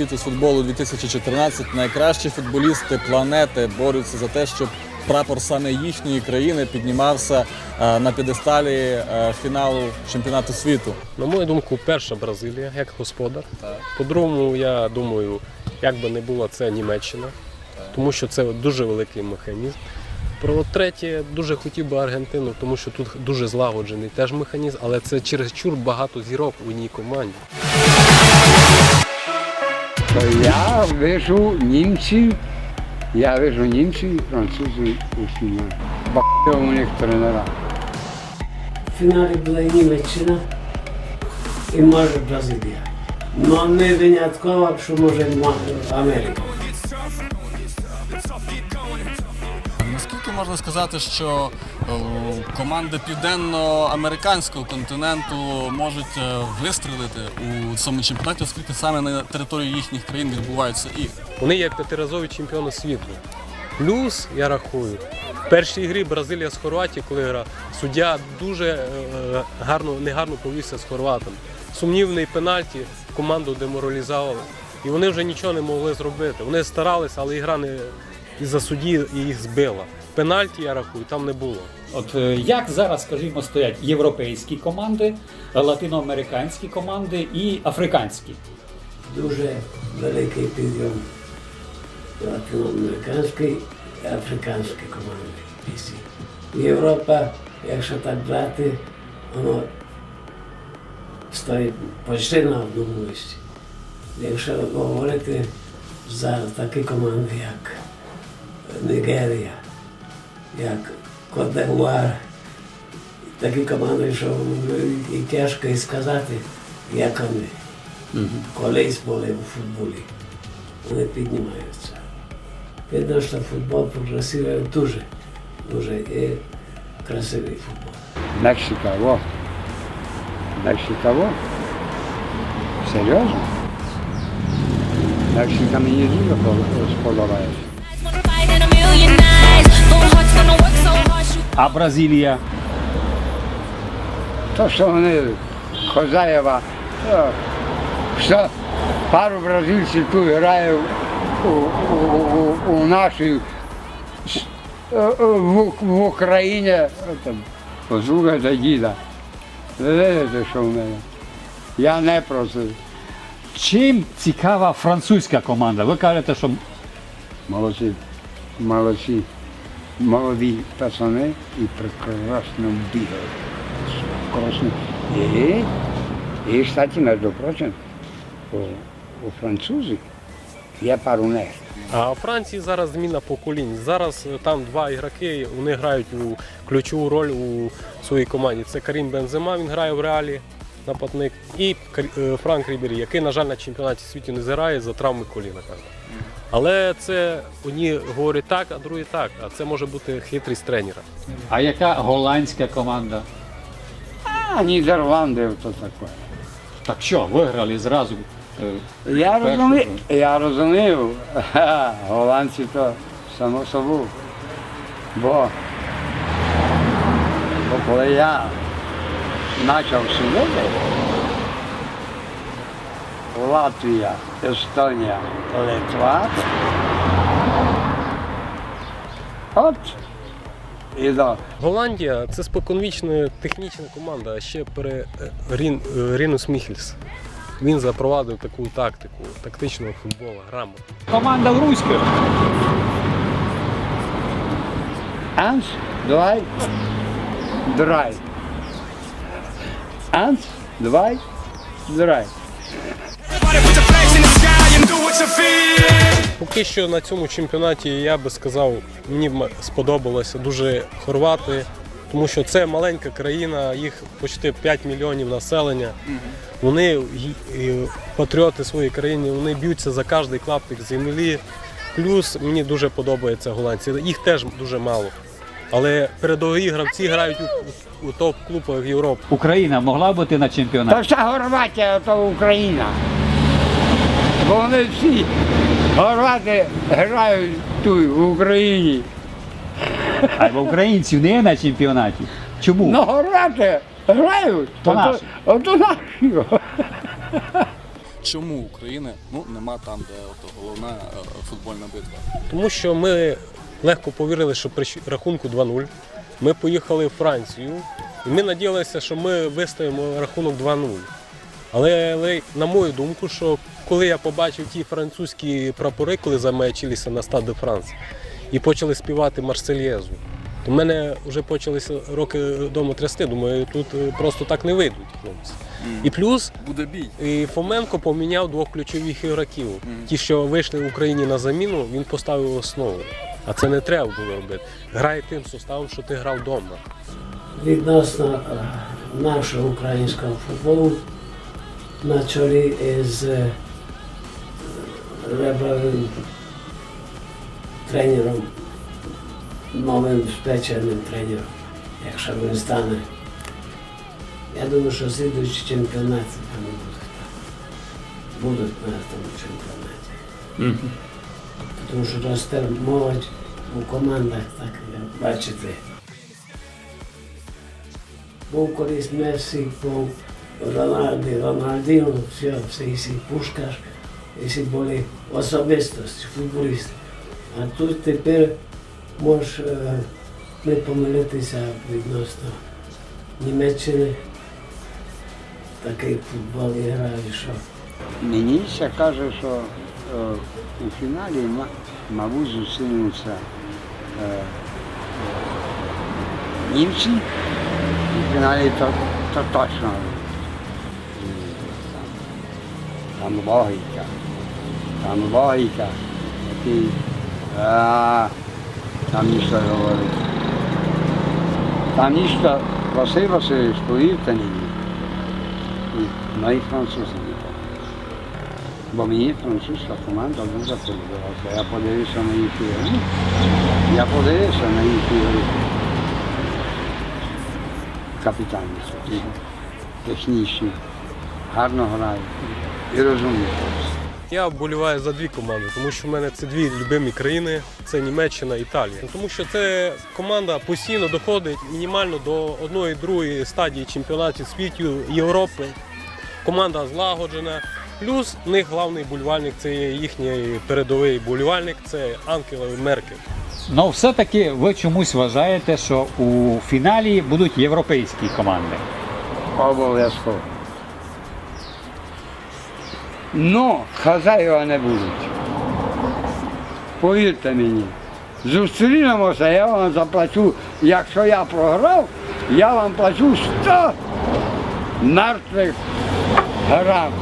світу з футболу 2014 найкращі футболісти планети борються за те, щоб прапор саме їхньої країни піднімався е, на підесталі е, фіналу чемпіонату світу. На мою думку, перша Бразилія як господар. По-другому, я думаю, як би не було, це Німеччина, тому що це дуже великий механізм. Про третє, дуже хотів би Аргентину, тому що тут дуже злагоджений теж механізм, але це чересчур багато зірок у одній команді. Я вижу німців, я вижу німців, французів усі. Б***ь у них тренера. В фіналі була і Німеччина і може Бразилія. Но не винятково, що може Америка. Наскільки можна сказати, що е, команди південно-американського континенту можуть е, вистрілити у цьому чемпіонаті, оскільки саме на території їхніх країн відбуваються ігри? Вони є п'ятиразові чемпіони світу. Плюс, я рахую, в першій грі Бразилія з Хорватією, коли гра, суддя дуже е, гарно, негарно повівся з хорватом. Сумнівний пенальті команду деморалізували. І вони вже нічого не могли зробити. Вони старалися, але ігра не із-за судді їх збила. Пенальті, я рахую, там не було. От е, як зараз, скажімо, стоять європейські команди, латиноамериканські команди і африканські? Дуже великий підйом латиноамериканської і африканської команди. Всі. Європа, якщо так брати, воно стоїть почти на одному місці. Якщо говорити за такі команди, як Нігерія, як Кот-Девуар, такі команди, що і тяжко і сказати, як вони колись були у футболі. Вони піднімаються. Видно, що футбол прогресує дуже, дуже і красивий футбол. Мексика, Мексика, во. Серйозно? Мексика мені дуже по- сподобається. А Бразилія? То, що вони хозяєва, то, що пару бразильців тут грає у, у, у, у нашій е, е, в, в Україні. е, Там, Послухайте діда. Ви видите, що в мене. Я не просив. Чим цікава французька команда? Ви кажете, що Молодці, молодці, молоді пацани і прекрасно бігають. І, і, кстати, між прочим, у, у французів є пару. А у Франції зараз зміна поколінь. Зараз е, там два ігроки, вони грають у ключову роль у своїй команді. Це Карім Бензема, він грає в реалі нападник, і е, Франк Рібері, який, на жаль, на чемпіонаті світу не зіграє за травми коліна. Але це одні говорять так, а другі так. А це може бути хитрість тренера. а яка голландська команда? А Нідерланди то таке. Так що, виграли зразу. Я розумію, я розумію, голландці то само собою. Бо, бо коли я почав судити, Латвія, Естонія, Литва, от. І до. Голландія це споконвічна технічна команда, а ще пере е, Рін, е, Рінус Міхельс. Він запровадив таку тактику тактичного футболу, грамоту. Команда the sky and do what you feel. Поки що на цьому чемпіонаті я би сказав, мені сподобалося дуже хорвати, тому що це маленька країна, їх почти 5 мільйонів населення. Вони патріоти своєї країни, вони б'ються за кожний клаптик землі. Плюс мені дуже подобаються голландці. Їх теж дуже мало. Але передові гравці грають у, у топ-клубах Європи. Україна могла бути на Та вся Хорватія то Україна. бо вони всі хорвати грають тут, в Україні. А в українців не є на чемпіонаті. Чому? Ну, хорвати грають, То наші. ото наші. Чому України ну, нема там, де от головна е, футбольна битва? Тому що ми легко повірили, що при щ- рахунку 2-0 ми поїхали в Францію, і ми надіялися, що ми виставимо рахунок 2-0. Але, але на мою думку, що коли я побачив ті французькі прапори, коли замечилися на Стад де Франс, і почали співати Марсельєзу, то мене вже почалися роки вдома трясти. Думаю, тут е, просто так не вийдуть хлопці. І плюс Буде бій. і Фоменко поміняв двох ключових ігроків. Ті, що вийшли в Україні на заміну, він поставив основу. А це не треба було робити. Грай тим составом, що ти грав вдома. Відносно е, нашого українського футболу на чолі із е, ребровим тренером, новим спеціальним тренером, якщо він стане. Я думаю, що слідуючі чемпіонати вони будуть. Будуть на тому чемпіонаті. Тому що росте молодь у командах, так як бачите. Був колись Месі, був Рональді, Рональдіно, все, всі всі Пушкаш, всі були особистості, футболісти. А тут тепер може е, не помилитися відносно Німеччини. Такий футбол грає, що Мені ще каже, що е, у фіналі, мабуть, зустрінуться е, німці. У фіналі то, то точно. Там логіка. Там логіка. Який, а, там ніщо говорить. Там ніщо, Василь Васильович, повірте мені. І, ну і французи не Бо мені французька команда дуже подобалася. Я подивився на їх ігри. Я подивився на їх ігри. Капітані такі, технічні, гарно грають і розумні. Я вболіваю за дві команди, тому що в мене це дві любимі країни це Німеччина і Італія. Тому що це команда постійно доходить мінімально до одної другої стадії чемпіонатів світу Європи. Команда злагоджена. Плюс в них головний болівальник це їхній передовий болівальник, це Ангела Меркель. Ну, все-таки ви чомусь вважаєте, що у фіналі будуть європейські команди. Обов'язково. Ну, хазяєва не будуть. Повірте мені. Зустрінемося, я вам заплачу, якщо я програв, я вам плачу 100 мертвих грам.